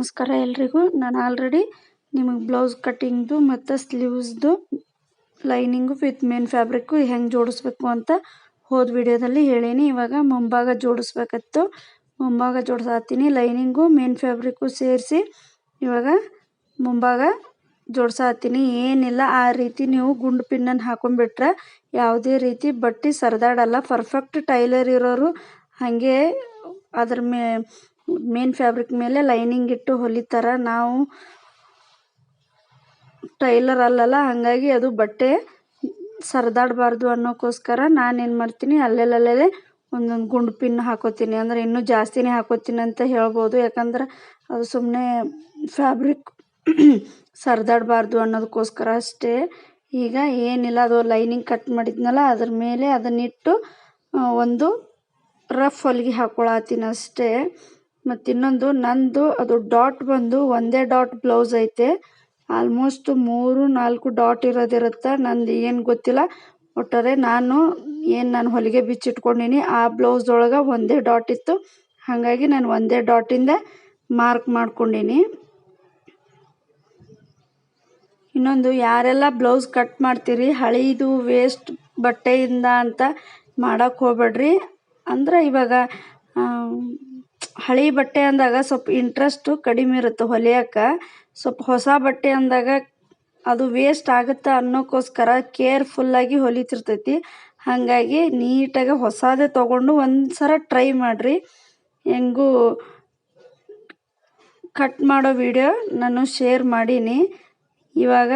ನಮಸ್ಕಾರ ಎಲ್ರಿಗೂ. ನಾನು ಆಲ್ರೆಡಿ ನಿಮಗೆ ಬ್ಲೌಸ್ ಕಟ್ಟಿಂಗ್ದು ಮತ್ತು ಸ್ಲೀವ್ಸ್ದು ಲೈನಿಂಗು ವಿತ್ ಮೇನ್ ಫ್ಯಾಬ್ರಿಕ್ಕು ಹೆಂಗೆ ಜೋಡಿಸ್ಬೇಕು ಅಂತ ಹೋದ ವಿಡಿಯೋದಲ್ಲಿ ಹೇಳೀನಿ. ಇವಾಗ ಮುಂಭಾಗ ಜೋಡಿಸ್ಬೇಕಿತ್ತು. ಮುಂಭಾಗ ಜೋಡಿಸಾತೀನಿ. ಲೈನಿಂಗು ಮೇನ್ ಫ್ಯಾಬ್ರಿಕ್ಕು ಸೇರಿಸಿ ಇವಾಗ ಮುಂಭಾಗ ಜೋಡ್ಸಾತೀನಿ. ಏನಿಲ್ಲ, ಆ ರೀತಿ ನೀವು ಗುಂಡು ಪಿನ್ನನ್ನು ಹಾಕೊಂಡ್ಬಿಟ್ರೆ ಯಾವುದೇ ರೀತಿ ಬಟ್ಟೆ ಸರದಾಡಲ್ಲ. ಪರ್ಫೆಕ್ಟ್ ಟೈಲರ್ ಇರೋರು ಹಾಗೆ ಅದ್ರ ಮೇ ಮೇನ್ ಫ್ಯಾಬ್ರಿಕ್ ಮೇಲೆ ಲೈನಿಂಗ್ ಇಟ್ಟು ಹೊಲಿತಾರೆ ನಾವು ಟೈಲರ್ ಅಲ್ಲಲ್ಲ, ಹಾಗಾಗಿ ಅದು ಬಟ್ಟೆ ಸರಿದಾಡಬಾರ್ದು ಅನ್ನೋಕ್ಕೋಸ್ಕರ ನಾನೇನು ಮಾಡ್ತೀನಿ ಅಲ್ಲೆಲ್ಲಲ್ಲೇ ಒಂದೊಂದು ಗುಂಡು ಪಿನ್ ಹಾಕೋತೀನಿ. ಅಂದರೆ ಇನ್ನೂ ಜಾಸ್ತಿನೇ ಹಾಕೋತೀನಿ ಅಂತ ಹೇಳ್ಬೋದು. ಯಾಕಂದ್ರೆ ಅದು ಸುಮ್ಮನೆ ಫ್ಯಾಬ್ರಿಕ್ ಸರಿದಾಡಬಾರ್ದು ಅನ್ನೋದಕ್ಕೋಸ್ಕರ ಅಷ್ಟೇ. ಈಗ ಏನಿಲ್ಲ, ಅದು ಲೈನಿಂಗ್ ಕಟ್ ಮಾಡಿದ್ನಲ್ಲ, ಅದ್ರ ಮೇಲೆ ಅದನ್ನಿಟ್ಟು ಒಂದು ರಫ್ ಹೊಲಿಗೆ ಹಾಕ್ಕೊಳತ್ತೀನಿ ಅಷ್ಟೇ. ಮತ್ತು ಇನ್ನೊಂದು ನಂದು ಅದು ಡಾಟ್ ಬಂದು ಒಂದೇ ಡಾಟ್ ಬ್ಲೌಸ್ ಐತೆ. ಆಲ್ಮೋಸ್ಟ್ ಮೂರು, ನಾಲ್ಕು ಡಾಟ್ ಇರೋದಿರುತ್ತೆ, ನಂದು ಏನು ಗೊತ್ತಿಲ್ಲ. ಒಟ್ಟಾರೆ ನಾನು ಏನು ನಾನು ಹೊಲಿಗೆ ಬಿಚ್ಚಿಟ್ಕೊಂಡಿನಿ, ಆ ಬ್ಲೌಸ್ ಒಳಗೆ ಒಂದೇ ಡಾಟ್ ಇತ್ತು. ಹಾಗಾಗಿ ನಾನು ಒಂದೇ ಡಾಟಿಂದ ಮಾರ್ಕ್ ಮಾಡ್ಕೊಂಡಿನಿ. ಇನ್ನೊಂದು, ಯಾರೆಲ್ಲ ಬ್ಲೌಸ್ ಕಟ್ ಮಾಡ್ತೀರಿ, ಹಳೀದು ವೇಸ್ಟ್ ಬಟ್ಟೆಯಿಂದ ಅಂತ ಮಾಡೋಕ್ಕೆ ಹೋಗ್ಬೇಡ್ರಿ. ಅಂದ್ರೆ ಇವಾಗ ಹಳೆ ಬಟ್ಟೆ ಅಂದಾಗ ಸ್ವಲ್ಪ ಇಂಟ್ರೆಸ್ಟು ಕಡಿಮೆ ಇರುತ್ತೆ ಹೊಲಿಯೋಕೆ ಸ್ವಲ್ಪ ಹೊಸ ಬಟ್ಟೆ ಅಂದಾಗ ಅದು ವೇಸ್ಟ್ ಆಗುತ್ತೆ ಅನ್ನೋಕ್ಕೋಸ್ಕರ ಕೇರ್ಫುಲ್ಲಾಗಿ ಹೊಲಿತಿರ್ತೈತಿ. ಹಾಗಾಗಿ ನೀಟಾಗಿ ಹೊಸದೇ ತೊಗೊಂಡು ಒಂದು ಟ್ರೈ ಮಾಡಿರಿ. ಹೆಂಗೂ ಕಟ್ ಮಾಡೋ ವಿಡಿಯೋ ನಾನು ಶೇರ್ ಮಾಡೀನಿ. ಇವಾಗ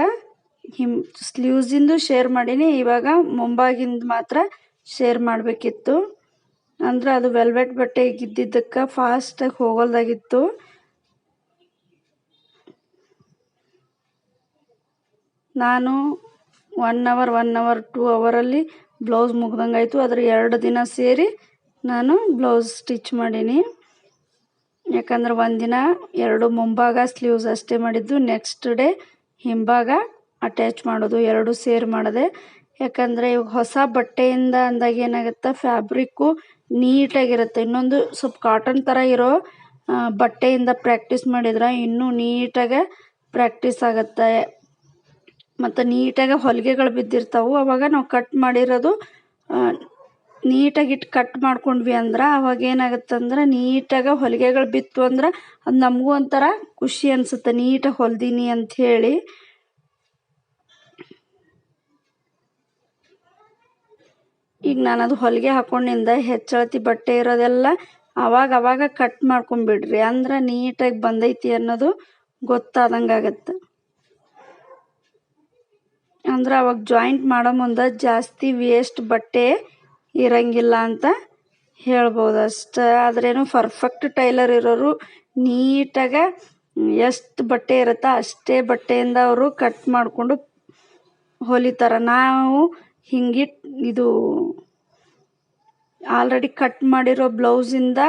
ಹಿಮ್ ಸ್ಲೀವ್ಸಿಂದು ಶೇರ್ ಮಾಡೀನಿ. ಇವಾಗ ಮುಂಬಾಗಿಂದು ಮಾತ್ರ ಶೇರ್ ಮಾಡಬೇಕಿತ್ತು. ಅಂದ್ರೆ ಅದು ವೆಲ್ವೆಟ್ ಬಟ್ಟೆ ಇದ್ದಿದ್ದಕ್ಕೆ ಫಾಸ್ಟಾಗಿ ಹೋಗಲ್ದಾಗಿತ್ತು. ನಾನು one hour one hour two ಅವರಲ್ಲಿ ಬ್ಲೌಸ್ ಮುಗ್ದಂಗಾಯಿತು. ಅದ್ರ ಎರಡು ದಿನ ಸೇರಿ ನಾನು ಬ್ಲೌಸ್ ಸ್ಟಿಚ್ ಮಾಡೀನಿ. ಯಾಕಂದ್ರೆ ಒಂದಿನ ಎರಡು ಮುಂಭಾಗ ಸ್ಲೀವ್ಸ್ ಅಷ್ಟೇ ಮಾಡಿದ್ದು ನೆಕ್ಸ್ಟ್ ಡೇ ಹಿಂಭಾಗ ಅಟ್ಯಾಚ್ ಮಾಡೋದು, ಎರಡು ಸೇರ್ ಮಾಡಿದೆ. ಯಾಕಂದರೆ ಇವಾಗ ಹೊಸ ಬಟ್ಟೆಯಿಂದ ಅಂದಾಗ ಏನಾಗುತ್ತೆ? ಫ್ಯಾಬ್ರಿಕ್ಕು ನೀಟಾಗಿರುತ್ತೆ. ಇನ್ನೊಂದು ಸ್ವಲ್ಪ ಕಾಟನ್ ಥರ ಇರೋ ಬಟ್ಟೆಯಿಂದ ಪ್ರಾಕ್ಟೀಸ್ ಮಾಡಿದ್ರೆ ಇನ್ನೂ ನೀಟಾಗೆ ಪ್ರಾಕ್ಟೀಸ್ ಆಗುತ್ತೆ. ಮತ್ತು ನೀಟಾಗಿ ಹೊಲಿಗೆಗಳು ಬಿದ್ದಿರ್ತಾವೆ. ಅವಾಗ ನಾವು ಕಟ್ ಮಾಡಿರೋದು ನೀಟಾಗಿ ಇಟ್ಟು ಕಟ್ ಮಾಡ್ಕೊಂಡ್ವಿ ಅಂದ್ರೆ ಅವಾಗ ಏನಾಗುತ್ತೆ ಅಂದ್ರೆ ನೀಟಾಗಿ ಹೊಲಿಗೆಗಳು ಬಿತ್ತು ಅಂದ್ರೆ ಅದು ನಮಗೂ ಒಂಥರ ಖುಷಿ ಅನಿಸುತ್ತೆ. ನೀಟಾಗಿ ಹೊಲ್ದೀನಿ ಅಂಥೇಳಿ ಈಗ ನಾನು ಅದು ಹೊಲಿಗೆ ಹಾಕೊಂಡಿಂದ ಹೆಚ್ಚಳತಿ ಬಟ್ಟೆ ಇರೋದೆಲ್ಲ ಅವಾಗ ಅವಾಗ ಕಟ್ ಮಾಡ್ಕೊಂಬಿಡ್ರಿ. ಅಂದ್ರೆ ನೀಟಾಗಿ ಬಂದೈತಿ ಅನ್ನೋದು ಗೊತ್ತಾದಂಗೆ ಆಗತ್ತೆ ಅಂದ್ರೆ ಅವಾಗ ಜಾಯಿಂಟ್ ಮಾಡೋ ಮುಂದೆ ಜಾಸ್ತಿ ವೇಸ್ಟ್ ಬಟ್ಟೆ ಇರಂಗಿಲ್ಲ ಅಂತ ಹೇಳ್ಬೋದು ಅಷ್ಟೇ. ಆದ್ರೇನು ಪರ್ಫೆಕ್ಟ್ ಟೈಲರ್ ಇರೋರು ನೀಟಾಗ ಎಷ್ಟು ಬಟ್ಟೆ ಇರುತ್ತೋ ಅಷ್ಟೇ ಬಟ್ಟೆಯಿಂದ ಅವರು ಕಟ್ ಮಾಡಿಕೊಂಡು ಹೊಲಿತಾರೆ. ನಾವು ಹಿಂಗಿಟ್ಟು ಇದು ಆಲ್ರೆಡಿ ಕಟ್ ಮಾಡಿರೋ ಬ್ಲೌಸಿಂದ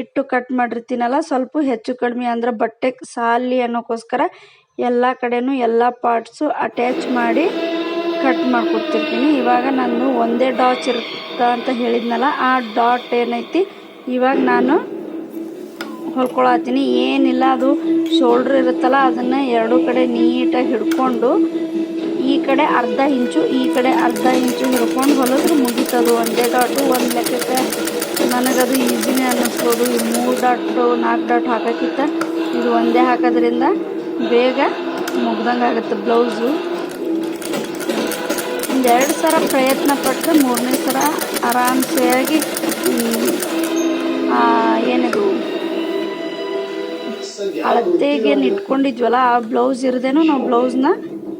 ಇಟ್ಟು ಕಟ್ ಮಾಡಿರ್ತೀನಲ್ಲ, ಸ್ವಲ್ಪ ಹೆಚ್ಚು ಕಡಿಮೆ ಅಂದ್ರೆ ಬಟ್ಟೆ ಸಾಲಿ ಅನ್ನೋಕ್ಕೋಸ್ಕರ ಎಲ್ಲ ಕಡೆನೂ ಎಲ್ಲ ಪಾರ್ಟ್ಸು ಅಟ್ಯಾಚ್ ಮಾಡಿ ಕಟ್ ಮಾಡ್ಕೊಡ್ತಿರ್ತೀನಿ. ಇವಾಗ ನಾನು ಒಂದೇ ಡಾಚ್ ಇರುತ್ತ ಅಂತ ಹೇಳಿದ್ನಲ್ಲ, ಆ ಡಾಟ್ ಏನೈತಿ, ಇವಾಗ ನಾನು ಹೊಲ್ಕೊಳತ್ತೀನಿ. ಏನಿಲ್ಲ, ಅದು ಶೋಲ್ಡ್ರ್ ಇರುತ್ತಲ್ಲ, ಅದನ್ನು ಎರಡೂ ಕಡೆ ನೀಟಾಗಿ ಹಿಡ್ಕೊಂಡು ಈ ಕಡೆ ಅರ್ಧ ಇಂಚು, ಈ ಕಡೆ ಅರ್ಧ ಇಂಚು ಹಿಡ್ಕೊಂಡು ಹೊಲಿದ್ರೆ ಮುಗೀತದು. ಒಂದೇ ಡಾಟು ಒಂದು ಲೆಕ್ಕಕ್ಕೆ ನನಗದು ಈಸಿನೇ ಅನ್ನಿಸ್ಬೋದು. ಈ ಮೂರು ಡಾಟು ನಾಲ್ಕು ಡಾಟ್ ಹಾಕೋಕ್ಕಿಂತ ಇದು ಒಂದೇ ಹಾಕೋದ್ರಿಂದ ಬೇಗ ಮುಗ್ದಂಗೆ ಆಗುತ್ತೆ ಬ್ಲೌಸು ಎರಡು ಸಲ ಪ್ರಯತ್ನ ಪಟ್ಟರೆ ಮೂರನೇ ಸಲ ಆರಾಮ್ಸೆಯಾಗಿ ಏನಿದು? ಅಳತೆಗೆ ಇಟ್ಕೊಂಡಿದ್ವಲ್ಲ ಆ ಬ್ಲೌಸ್ ಇರದೇನೋ, ನಾವು ಬ್ಲೌಸ್ನ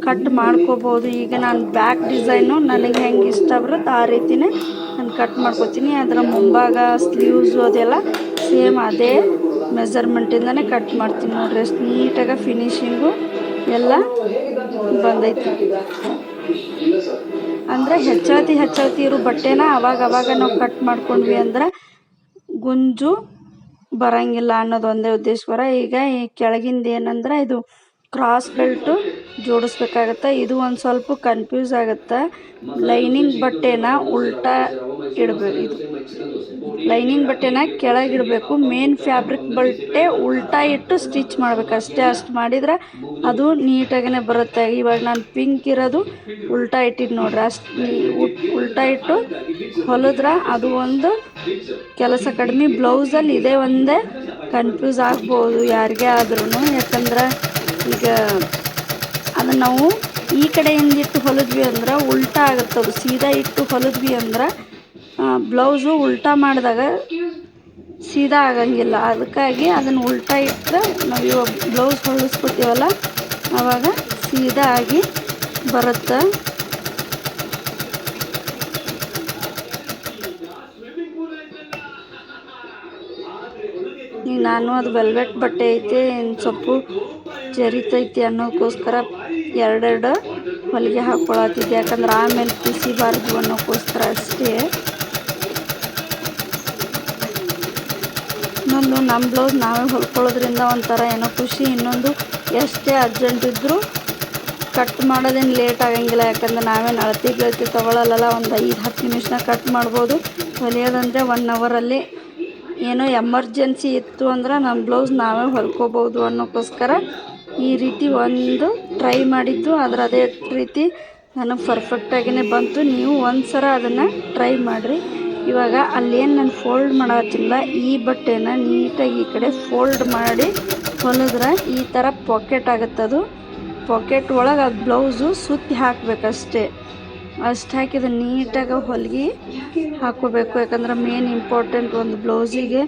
ಕಟ್ ಮಾಡ್ಕೋಬೋದು. ಈಗ ನಾನು ಬ್ಯಾಕ್ ಡಿಸೈನು ನನಗೆ ಹೆಂಗೆ ಇಷ್ಟ ಬರುತ್ತೆ ಆ ರೀತಿನೇ ನಾನು ಕಟ್ ಮಾಡ್ಕೋತೀನಿ. ಅದರ ಮುಂಭಾಗ ಸ್ಲೀವ್ಸು ಅದೆಲ್ಲ ಸೇಮ್ ಅದೇ ಮೆಜರ್ಮೆಂಟಿಂದನೇ ಕಟ್ ಮಾಡ್ತೀನಿ ನೋಡ್ರಿ. ಅಷ್ಟು ನೀಟಾಗಿ ಫಿನಿಶಿಂಗು ಎಲ್ಲ ಬಂದೈತಿ. ಅಂದರೆ ಹೆಚ್ಚಳತಿ ಹೆಚ್ಚಳತಿ ಇರೋ ಬಟ್ಟೆನ ಅವಾಗ ಅವಾಗ ನಾವು ಕಟ್ ಮಾಡ್ಕೊಂಡ್ವಿ ಅಂದ್ರೆ ಗುಂಜು ಬರಂಗಿಲ್ಲ ಅನ್ನೋದು ಒಂದೇ ಉದ್ದೇಶ್ವರ. ಈಗ ಈ ಕೆಳಗಿಂದ ಏನಂದ್ರೆ ಇದು ಕ್ರಾಸ್ ಬೆಲ್ಟು ಜೋಡಿಸ್ಬೇಕಾಗತ್ತೆ. ಇದು ಒಂದು ಸ್ವಲ್ಪ ಕನ್ಫ್ಯೂಸ್ ಆಗುತ್ತೆ. ಲೈನಿಂಗ್ ಬಟ್ಟೆನ ಉಲ್ಟಾ ಇಡಬೇಕು. ಇದು ಲೈನಿಂಗ್ ಬಟ್ಟೆನ ಕೆಳಗಿಡಬೇಕು ಮೇನ್ ಫ್ಯಾಬ್ರಿಕ್ ಬಟ್ಟೆ ಉಲ್ಟಾ ಇಟ್ಟು ಸ್ಟಿಚ್ ಮಾಡ್ಬೇಕು. ಅಷ್ಟೇ ಅಷ್ಟು ಮಾಡಿದ್ರೆ ಅದು ನೀಟಾಗೇ ಬರುತ್ತೆ. ಇವಾಗ ನಾನು ಪಿಂಕ್ ಇರೋದು ಉಲ್ಟಾ ಇಟ್ಟಿದ್ದು ನೋಡ್ರಿ. ಅಷ್ಟು ಉಲ್ಟಾ ಇಟ್ಟು ಹೊಲಿದ್ರೆ ಅದು ಒಂದು ಕೆಲಸ ಕಡಿಮೆ. ಬ್ಲೌಸಲ್ಲಿ ಇದೇ ಒಂದೇ ಕನ್ಫ್ಯೂಸ್ ಆಗ್ಬೋದು ಯಾರಿಗೇ ಆದ್ರೂ ಯಾಕಂದ್ರೆ ಈಗ ಅದನ್ನು ನಾವು ಈ ಕಡೆಯಿಂದ ಇಟ್ಟು ಹೊಲಿದ್ವಿ ಅಂದ್ರೆ ಉಲ್ಟಾ ಆಗುತ್ತೆ ಅದು. ಸೀದಾ ಇಟ್ಟು ಹೊಲಿದ್ವಿ ಅಂದ್ರೆ ಬ್ಲೌಸು ಉಲ್ಟಾ ಮಾಡಿದಾಗ ಸೀದಾ ಆಗಂಗಿಲ್ಲ. ಅದಕ್ಕಾಗಿ ಅದನ್ನು ಉಲ್ಟಾ ಇಟ್ಟರೆ ನಾವು ಇವಾಗ ಬ್ಲೌಸ್ ಹೊಲಿಸ್ಕೊತೀವಲ್ಲ ಆವಾಗ ಸೀದಾ ಆಗಿ ಬರುತ್ತೆ. ಈಗ ನಾನು ಅದು ವೆಲ್ವೆಟ್ ಬಟ್ಟೆ ಐತೆ ಸ್ವಲ್ಪ ಜರಿತೈತಿ ಅನ್ನೋಕ್ಕೋಸ್ಕರ ಎರಡೆರಡು ಹೊಲಿಗೆ ಹಾಕ್ಕೊಳತ್ತಿದ್ದೆ. ಯಾಕಂದ್ರೆ ಆಮೇಲೆ ಕುಸಿಬಾರ್ದು ಅನ್ನೋಕ್ಕೋಸ್ಕರ ಅಷ್ಟೇ. ಇನ್ನೊಂದು ನಮ್ಮ ಬ್ಲೌಸ್ ನಾವೇ ಹೊಲ್ಕೊಳ್ಳೋದ್ರಿಂದ ಒಂಥರ ಏನೋ ಖುಷಿ. ಇನ್ನೊಂದು, ಎಷ್ಟೇ ಅರ್ಜೆಂಟ್ ಇದ್ದರೂ ಕಟ್ ಮಾಡೋದೇನು ಲೇಟ್ ಆಗಂಗಿಲ್ಲ. ಯಾಕಂದ್ರೆ ನಾವೇನು ಅಳತಿ ಗಿಳತಿ ತೊಗೊಳಲ್ಲ ಒಂದು ಐದು, ಹತ್ತು ನಿಮಿಷನಾಗ ಕಟ್ ಮಾಡ್ಬೋದು. ಹೊಲಿಯೋದಂದರೆ ಒನ್ ಅವರಲ್ಲಿ ಏನೋ ಎಮರ್ಜೆನ್ಸಿ ಇತ್ತು ಅಂದ್ರೆ ನಮ್ಮ ಬ್ಲೌಸ್ ನಾವೇ ಹೊಲ್ಕೋಬೋದು ಅನ್ನೋಕ್ಕೋಸ್ಕರ ಈ ರೀತಿ ಒಂದು ಟ್ರೈ ಮಾಡಿದ್ದು. ಆದ್ರೆ ಅದೇ ರೀತಿ ನನಗೆ ಪರ್ಫೆಕ್ಟಾಗಿಯೇ ಬಂತು. ನೀವು ಒಂದು ಸಲ ಅದನ್ನು ಟ್ರೈ ಮಾಡಿರಿ. ಇವಾಗ ಅಲ್ಲೇನು ನಾನು ಫೋಲ್ಡ್ ಮಾಡತ್ತಿಲ್ಲ ಈ ಬಟ್ಟೆನ ನೀಟಾಗಿ ಈ ಕಡೆ ಫೋಲ್ಡ್ ಮಾಡಿ ಹೊಲಿದ್ರೆ ಈ ಥರ ಪಾಕೆಟ್ ಆಗುತ್ತೆ ಅದು. ಪಾಕೆಟ್ ಒಳಗೆ ಅದು ಬ್ಲೌಸು ಸುತ್ತಿ ಹಾಕಬೇಕಷ್ಟೇ. ಅಷ್ಟು ಹಾಕಿದ ನೀಟಾಗಿ ಹೊಲಿಗೆ ಹಾಕೋಬೇಕು. ಯಾಕಂದ್ರೆ ಮೇನ್ ಇಂಪಾರ್ಟೆಂಟ್ ಒಂದು ಬ್ಲೌಸಿಗೆ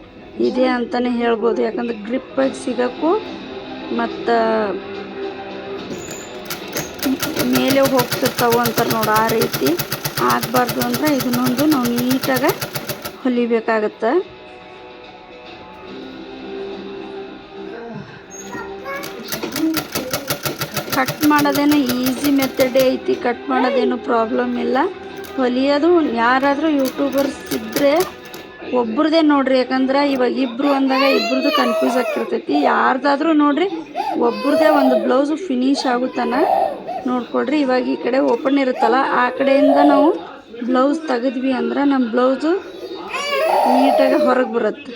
ಇದೆ ಅಂತಲೇ ಹೇಳ್ಬೋದು. ಯಾಕಂದ್ರೆ ಗ್ರಿಪ್ಪಾಗಿ ಸಿಗೋಕ್ಕೂ ಮತ್ತು ಮೇಲೆ ಹೋಗ್ತಿರ್ತಾವ ಅಂತಾರೆ ನೋಡಿ ಆ ರೀತಿ. ಆಗಬಾರ್ದು ಅಂದರೆ ಇದನ್ನೊಂದು ನಾವು ನೀಟಾಗ ಹೊಲಿಬೇಕಾಗತ್ತೆ. ಕಟ್ ಮಾಡೋದೇನು ಈಸಿ ಮೆಥಡೇ ಐತಿ ಕಟ್ ಮಾಡೋದೇನು ಪ್ರಾಬ್ಲಮ್ ಇಲ್ಲ. ಹೊಲಿಯೋದು ಯಾರಾದರೂ ಯೂಟ್ಯೂಬರ್ಸ್ ಇದ್ದರೆ ಒಬ್ರದ್ದೇ ನೋಡ್ರಿ, ಯಾಕಂದ್ರೆ ಇವಾಗ ಇಬ್ಬರು ಅಂದಾಗ ಇಬ್ರದ್ದು ಕನ್ಫ್ಯೂಸ್ ಆಗ್ತಿರ್ತೈತಿ. ಯಾರ್ದಾದ್ರೂ ನೋಡ್ರಿ ಒಬ್ರದ್ದೇ ಒಂದು ಬ್ಲೌಸು ಫಿನಿಶ್ ಆಗುತ್ತಾನ ನೋಡ್ಕೊಡ್ರಿ ಇವಾಗ ಈ ಕಡೆ ಓಪನ್ ಇರುತ್ತಲ್ಲ, ಆ ಕಡೆಯಿಂದ ನಾವು ಬ್ಲೌಸ್ ತೆಗೆದ್ವಿ ಅಂದ್ರೆ ನಮ್ಮ ಬ್ಲೌಸು ನೀಟಾಗಿ ಹೊರಗೆ ಬರುತ್ತೆ.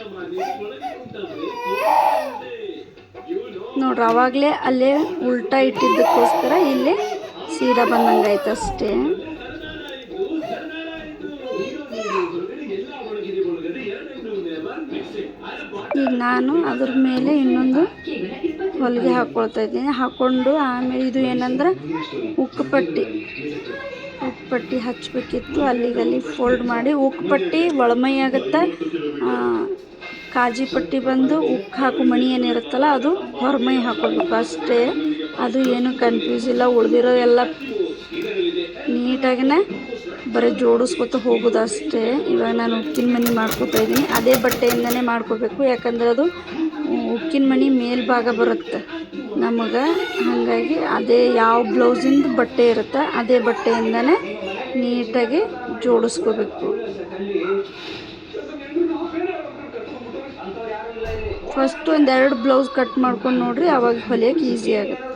ನೋಡ್ರಿ, ಅವಾಗಲೇ ಅಲ್ಲೇ ಉಲ್ಟಾ ಇಟ್ಟಿದ್ದಕ್ಕೋಸ್ಕರ ಇಲ್ಲಿ ಸೀದಾ ಬಂದಂಗೆ ಆಯ್ತು ಅಷ್ಟೇ ಈಗ ನಾನು ಅದ್ರ ಮೇಲೆ ಇನ್ನೊಂದು ಹೊಲಿಗೆ ಹಾಕ್ಕೊಳ್ತಾ ಇದ್ದೀನಿ. ಹಾಕ್ಕೊಂಡು ಆಮೇಲೆ ಇದು ಏನಂದ್ರೆ ಉಕ್ಕು ಪಟ್ಟಿ. ಉಕ್ಕು ಪಟ್ಟಿ ಹಚ್ಚಬೇಕಿತ್ತು ಅಲ್ಲಿಗಲ್ಲಿ ಫೋಲ್ಡ್ ಮಾಡಿ ಉಕ್ಕು ಪಟ್ಟಿ ಒಳಮೈ ಆಗುತ್ತೆ. ಕಾಜಿ ಪಟ್ಟಿ ಬಂದು ಉಕ್ಕು ಹಾಕೋ ಮಣಿ ಏನಿರುತ್ತಲ್ಲ ಅದು ಹೊರಮೈ ಹಾಕ್ಕೊಳ್ಬೇಕು ಅಷ್ಟೇ. ಅದು ಏನು ಕನ್ಫ್ಯೂಸ್ ಇಲ್ಲ. ಉಳಿದಿರೋ ಎಲ್ಲ ನೀಟಾಗಿನೇ ಬರೀ ಜೋಡಿಸ್ಕೊತ ಹೋಗೋದಷ್ಟೇ. ಇವಾಗ ನಾನು ಉಕ್ಕಿನ ಮನೆ ಮಾಡ್ಕೊತಾ ಇದ್ದೀನಿ. ಅದೇ ಬಟ್ಟೆಯಿಂದನೇ ಮಾಡ್ಕೋಬೇಕು. ಯಾಕಂದ್ರೆ ಅದು ಉಕ್ಕಿನ ಮನೆ ಮೇಲ್ಭಾಗ ಬರುತ್ತೆ ನಮಗೆ. ಹಾಗಾಗಿ ಅದೇ ಯಾವ ಬ್ಲೌಸಿಂದು ಬಟ್ಟೆ ಇರುತ್ತೆ, ಅದೇ ಬಟ್ಟೆಯಿಂದನೇ ನೀಟಾಗಿ ಜೋಡಿಸ್ಕೋಬೇಕು. ಫಸ್ಟ್ ಒಂದೆರಡು ಬ್ಲೌಸ್ ಕಟ್ ಮಾಡ್ಕೊಂಡು ನೋಡ್ರಿ, ಅವಾಗ ಹೊಲಿಯೋಕೆ ಈಸಿ ಆಗುತ್ತೆ.